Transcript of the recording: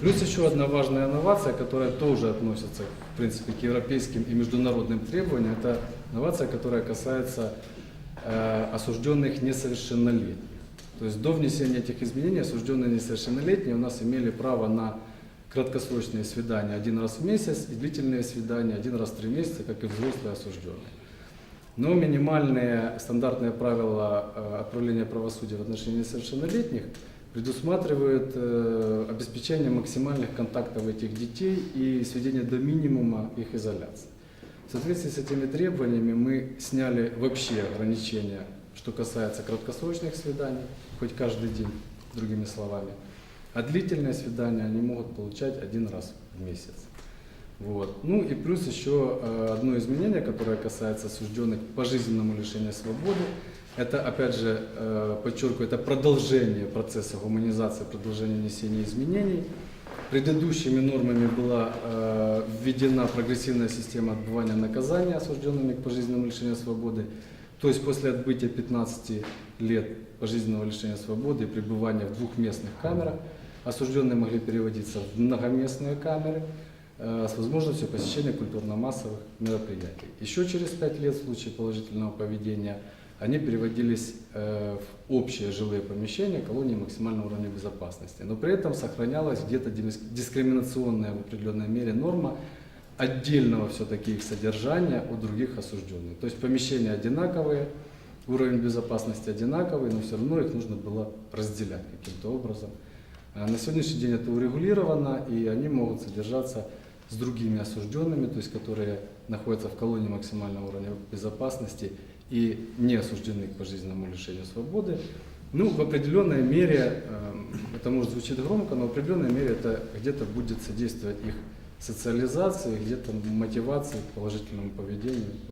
Плюс еще одна важная инновация, которая тоже относится, в принципе, к европейским и международным требованиям, это инновация, которая касается э, осужденных несовершеннолетних. То есть до внесения этих изменений осужденные несовершеннолетние у нас имели право на краткосрочные свидания один раз в месяц и длительные свидания один раз в три месяца, как и взрослые осужденные. Но минимальные стандартные правила э, отправления правосудия в отношении несовершеннолетних предусматривают э, обеспечение максимальных контактов этих детей и сведение до минимума их изоляции. В соответствии с этими требованиями мы сняли вообще ограничения, что касается краткосрочных свиданий, хоть каждый день, другими словами. А длительные свидания они могут получать один раз в месяц. Вот. Ну и плюс еще э, одно изменение, которое касается осужденных к пожизненному лишению свободы. Это, опять же, э, подчеркиваю, это продолжение процесса гуманизации, продолжение несения изменений. Предыдущими нормами была э, введена прогрессивная система отбывания наказания осужденными к пожизненному лишению свободы. То есть после отбытия 15 лет пожизненного лишения свободы и пребывания в двухместных камерах осужденные могли переводиться в многоместные камеры с возможностью посещения культурно-массовых мероприятий. Еще через 5 лет в случае положительного поведения они переводились э, в общие жилые помещения колонии максимального уровня безопасности. Но при этом сохранялась где-то дис- дискриминационная в определенной мере норма отдельного все-таки их содержания от других осужденных. То есть помещения одинаковые, уровень безопасности одинаковый, но все равно их нужно было разделять каким-то образом. А На сегодняшний день это урегулировано, и они могут содержаться с другими осужденными, то есть которые находятся в колонии максимального уровня безопасности и не осуждены к пожизненному лишению свободы. Ну, в определенной мере, эм, это может звучит громко, но в определенной мере это где-то будет содействовать их социализации, где-то мотивации к положительному поведению.